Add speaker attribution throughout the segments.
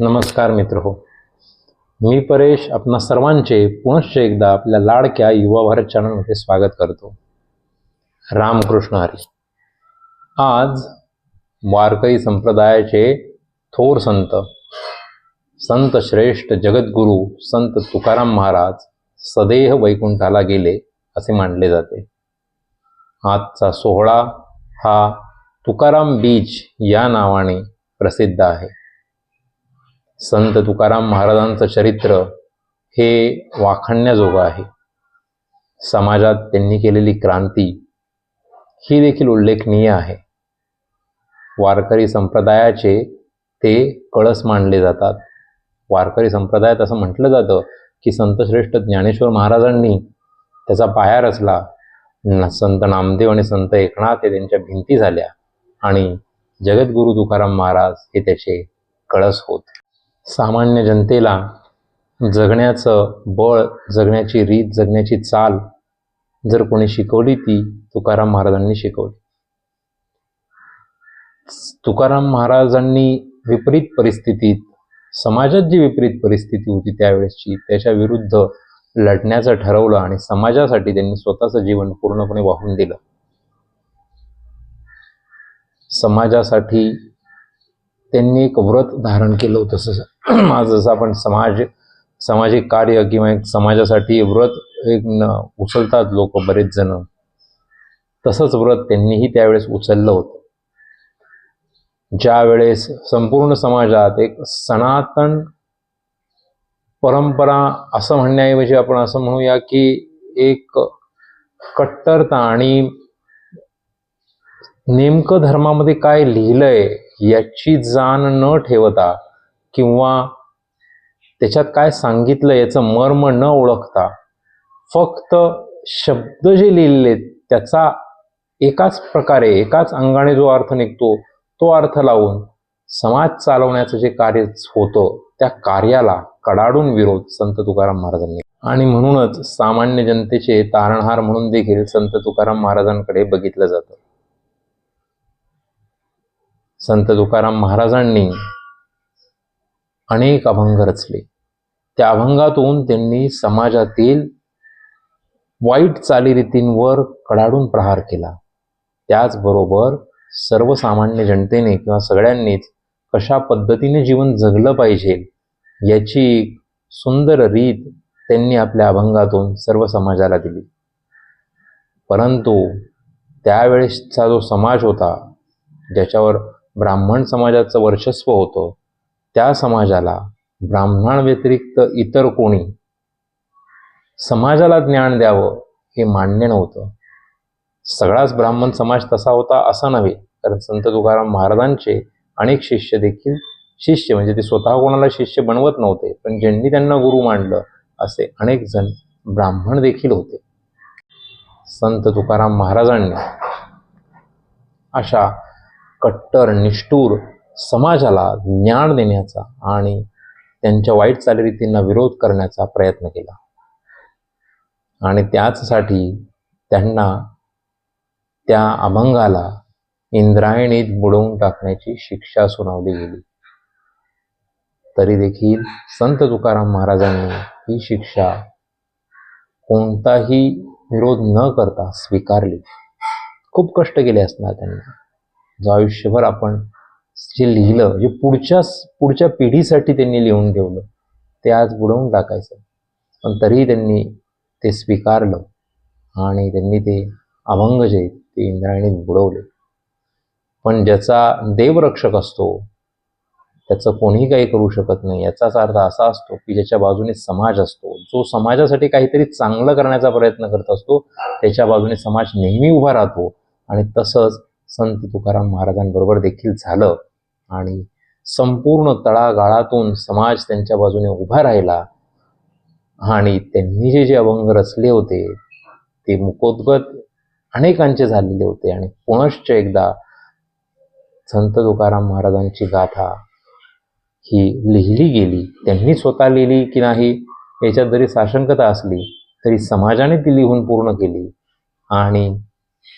Speaker 1: नमस्कार मित्र हो. मी परेश आपणा सर्वांचे पुनश्च एकदा आपल्या लाडक्या युवा भारत चॅनलमध्ये स्वागत करतो. रामकृष्ण हरी. आज वारकरी संप्रदायाचे थोर संत संत श्रेष्ठ जगद्गुरू संत तुकाराम महाराज सदेह वैकुंठाला गेले असे मानले जाते. आजचा सोहळा हा तुकाराम बीच या नावाने प्रसिद्ध आहे. संत तुकाराम महाराजांचं चरित्र हे वाखाणण्याजोगं आहे. समाजात त्यांनी केलेली क्रांती ही देखील उल्लेखनीय आहे. वारकरी संप्रदायाचे ते कळस मानले जातात. वारकरी संप्रदायात असं म्हटलं जातं की संतश्रेष्ठ ज्ञानेश्वर महाराजांनी त्याचा पाया रचला न संत नामदेव आणि संत एकनाथ हे त्यांच्या भिंती झाल्या आणि जगद्गुरू तुकाराम महाराज हे त्याचे कळस होत. सामान्य जनतेला जगण्याचं बळ जगण्याची रीत जगण्याची चाल जर कोणी शिकवली ती तुकाराम महाराजांनी शिकवली. तुकाराम महाराजांनी विपरीत परिस्थितीत समाजात जी विपरीत परिस्थिती होती त्यावेळेसची त्याच्या विरुद्ध लढण्याचं ठरवलं आणि समाजासाठी त्यांनी स्वतःचं जीवन पूर्णपणे वाहून दिलं. समाजासाठी त्यांनी एक व्रत धारण केलं होतं. जसं आज जसं आपण समाज सामाजिक कार्य किंवा एक समाजासाठी व्रत एक उचलतात लोक बरेच जण. तसंच व्रत त्यांनीही त्यावेळेस उचललं होतं. ज्या वेळेस संपूर्ण समाजात एक सनातन परंपरा असं म्हणण्याऐवजी आपण असं म्हणूया की एक कट्टरता आणि नेमकं धर्मामध्ये काय लिहिलंय याची जाण न ठेवता किंवा त्याच्यात काय सांगितलं याचं मर्म न ओळखता फक्त शब्द जे लिहिलेले त्याचा एकाच प्रकारे एकाच अंगाने जो अर्थ निघतो तो अर्थ लावून समाज चालवण्याचं जे कार्य होतं त्या कार्याला कडाडून विरोध संत तुकाराम महाराजांनी आणि म्हणूनच सामान्य जनतेचे तारणहार म्हणून देखील संत तुकाराम महाराजांकडे बघितलं जातं. संत तुकाराम महाराजांनी अनेक अभंग रचले. त्या अभंगातून त्यांनी समाजातील वाईट चालीरीतींवर कडाडून प्रहार केला. त्याचबरोबर सर्वसामान्य जनतेने किंवा सगळ्यांनीच कशा पद्धतीने जीवन जगलं पाहिजे याची सुंदर रीत त्यांनी आपल्या अभंगातून सर्व समाजाला दिली. परंतु त्यावेळेसचा जो समाज होता ज्याच्यावर ब्राह्मण समाजाचं वर्चस्व होतं. त्या समाजाला ब्राह्मण व्यतिरिक्त इतर कोणी समाजाला ज्ञान द्यावं हे मान्य नव्हतं. सगळाच ब्राह्मण समाज तसा होता असा नव्हे कारण संत तुकाराम महाराजांचे अनेक शिष्य देखील शिष्य म्हणजे ते स्वतः कोणाला शिष्य बनवत नव्हते पण ज्यांनी त्यांना गुरु मांडलं असे अनेक जण ब्राह्मण देखील होते. संत तुकाराम महाराजांनी अशा कट्टर निष्ठूर समाजाला ज्ञान देण्याचा आणि त्यांच्या वाईट चालीरीतींना विरोध करण्याचा प्रयत्न केला. आणि त्याचसाठी त्यांना त्या अभंगाला इंद्रायणीत बुडवून टाकण्याची शिक्षा सुनावली गेली. तरी देखील संत तुकाराम महाराजांनी ही शिक्षा कोणताही विरोध न करता स्वीकारली. खूप कष्ट केले असणार त्यांनी. जो आयुष्यभर आपण जे लिहिलं जे पुढच्या पुढच्या पिढीसाठी त्यांनी लिहून ठेवलं ते आज बुडवून टाकायचं. पण तरीही त्यांनी ते स्वीकारलं आणि त्यांनी ते अभंग जे आहेत ते इंद्रायणीत बुडवले. पण ज्याचा देवरक्षक असतो त्याचं कोणीही काही करू शकत नाही. याचाच अर्थ असा असतो की ज्याच्या बाजूने समाज असतो जो समाजासाठी काहीतरी चांगलं करण्याचा प्रयत्न करत असतो त्याच्या बाजूने समाज नेहमी उभा राहतो आणि तसंच संत तुकाराम महाराजांबरोबर देखील झालं. आणि संपूर्ण तळागाळातून समाज त्यांच्या बाजूने उभा राहिला. आणि त्यांनी जे जे अभंग रचले होते ते मुकोद्गत अनेकांचे झालेले होते. आणि पुनश्च एकदा संत तुकाराम महाराजांची गाथा ही लिहिली गेली. त्यांनी स्वतः लिहिली की नाही याच्यात जरी साशंकता असली तरी समाजाने ती लिहून पूर्ण केली. आणि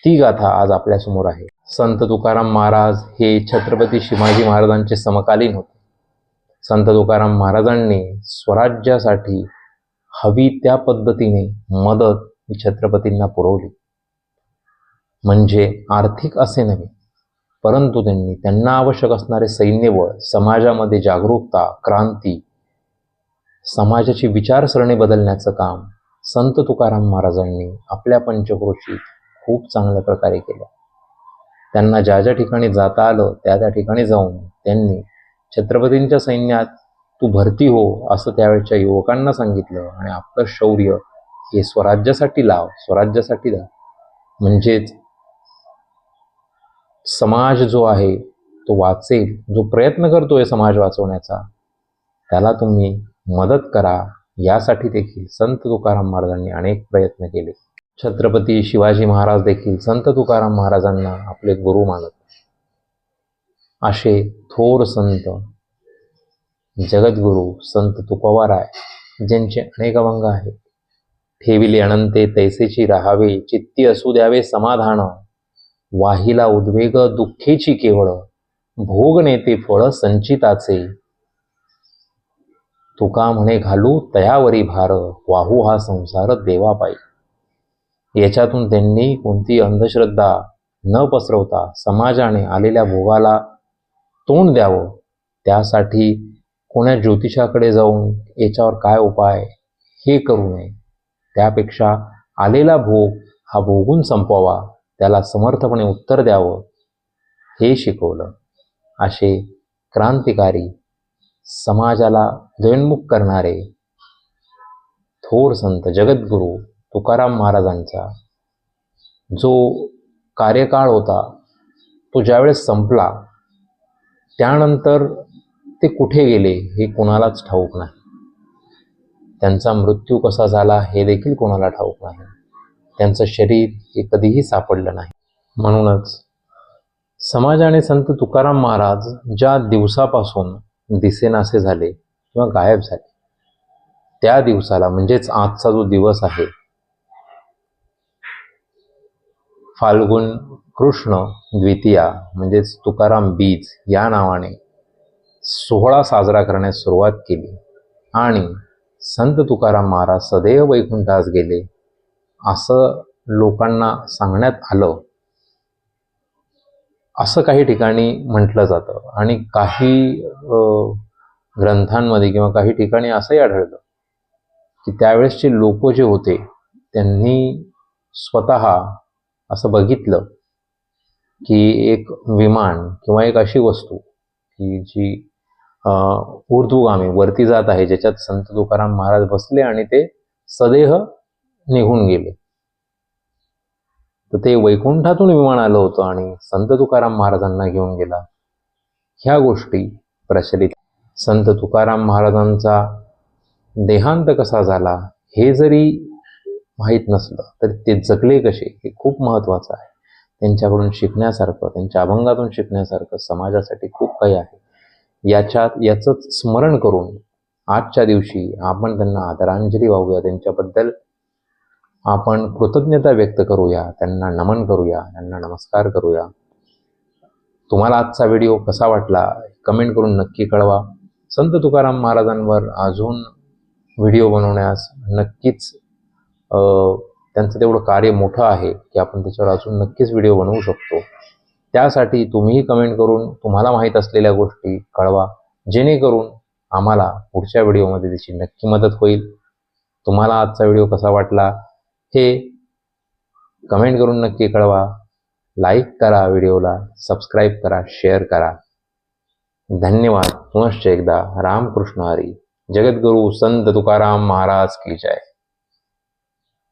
Speaker 1: ती गाथा आज आपल्यासमोर आहे. संत तुकाराम महाराज हे छत्रपती शिवाजी महाराजांचे समकालीन होते. संत तुकाराम महाराजांनी स्वराज्यासाठी हवी त्या पद्धतीने मदत ही छत्रपतींना पुरवली. म्हणजे आर्थिक असे नव्हे परंतु त्यांनी त्यांना आवश्यक असणारे सैन्यबळ समाजामध्ये जागरूकता क्रांती समाजाची विचारसरणी बदलण्याचं काम संत तुकाराम महाराजांनी आपल्या पंचक्रोशीत खूप चांगल्या प्रकारे केलं. त्यांना ज्या ज्या ठिकाणी जाता आलं त्या त्या ठिकाणी जाऊन त्यांनी छत्रपतींच्या सैन्यात तू भरती हो असं त्यावेळच्या युवकांना सांगितलं. आणि आपलं शौर्य हे स्वराज्यासाठी लाव स्वराज्यासाठी लाव म्हणजेच समाज जो आहे तो वाचेल जो प्रयत्न करतोय समाज वाचवण्याचा त्याला तुम्ही मदत करा. यासाठी देखील संत तुकाराम महाराजांनी अनेक प्रयत्न केले. छत्रपती शिवाजी महाराज देखील संत तुकाराम महाराजांना आपले गुरु मानत. असे थोर संत जगद्गुरु संत तुकोबाराय ज्यांचे अनेक अभंग आहेत. ठेविले अनंते तैसेची राहावे चित्ती असू द्यावे समाधान. वाहिला उद्वेग दुःखेची केवळ भोग नेते फळ संचिताचे. तुका म्हणे घालू तयावरी भार वाहू हा संसार देवापायी. याच्यातून त्यांनी कोणती अंधश्रद्धा न पसरवता समाजाने आलेल्या भोगाला तोंड द्यावं? त्यासाठी कोण्या ज्योतिषाकडे जाऊन याच्यावर काय उपाय हे करू नये. त्यापेक्षा आलेला भोग हा भोगून संपवावा. त्याला समर्थपणे उत्तर द्यावं. हे शिकवलं. असे क्रांतिकारी समाजाला उदयोन्मुख करणारे थोर संत जगद्गुरू तुकाराम महाराजांचा जो कार्यकाळ होता तो ज्यावेळेस संपला त्यानंतर ते कुठे गेले हे कोणालाच ठाऊक नाही. त्यांचा मृत्यू कसा झाला हे देखील कोणाला ठाऊक नाही. त्यांचं शरीर हे कधीही सापडलं नाही. म्हणूनच समाजाने संत तुकाराम महाराज ज्या दिवसापासून दिसेनासे झाले किंवा गायब झाले त्या दिवसाला म्हणजेच आजचा जो दिवस आहे फाल्गुन कृष्ण द्वितीया म्हणजेच तुकाराम बीज या नावाने सोहळा साजरा करण्यास सुरुवात केली. आणि संत तुकाराम महाराज सदैव वैकुंठास गेले. असं लोकांना सांगण्यात आलं. असं काही ठिकाणी म्हटलं जातं. आणि काही ग्रंथांमध्ये किंवा काही ठिकाणी असंही आढळलं की त्यावेळेसचे लोक जे होते त्यांनी स्वतः असं बघितलं की एक विमान किंवा एक अशी वस्तू की जी ऊर्ध्वगामी वरती जात आहे ज्याच्यात संत तुकाराम महाराज बसले आणि ते सदेह निघून गेले. तर ते वैकुंठातून विमान आलं होतं आणि संत तुकाराम महाराजांना घेऊन गेला. ह्या गोष्टी प्रचलित. संत तुकाराम महाराजांचा देहांत कसा झाला हे जरी माहीत नसलं तर ते जगले कसे हे खूप महत्त्वाचं आहे. त्यांच्याकडून शिकण्यासारखं त्यांच्या अभंगातून शिकण्यासारखं समाजासाठी खूप काही आहे. याच्यात याचंच स्मरण करून आजच्या दिवशी आपण त्यांना आदरांजली वाहूया. त्यांच्याबद्दल आपण कृतज्ञता व्यक्त करूया. त्यांना नमन करूया. त्यांना नमस्कार करूया. तुम्हाला आजचा व्हिडिओ कसा वाटला कमेंट करून नक्की कळवा. संत तुकाराम महाराजांवर अजून व्हिडिओ बनवण्यास नक्कीच त्यांचं तेवढं कार्य मोठं आहे की आपण त्याच्यावर अजून नक्कीच व्हिडिओ बनवू शकतो. त्यासाठी तुम्हीही कमेंट करून तुम्हाला माहीत असलेल्या गोष्टी कळवा. जेणेकरून आम्हाला पुढच्या व्हिडिओमध्ये त्याची नक्की मदत होईल. तुम्हाला आजचा व्हिडिओ कसा वाटला हे कमेंट करून नक्की कळवा. लाईक करा व्हिडिओला सबस्क्राईब करा शेअर करा. धन्यवाद पुनश्च एकदा. रामकृष्ण हरी. जगद्गुरु संत तुकाराम महाराज की जय.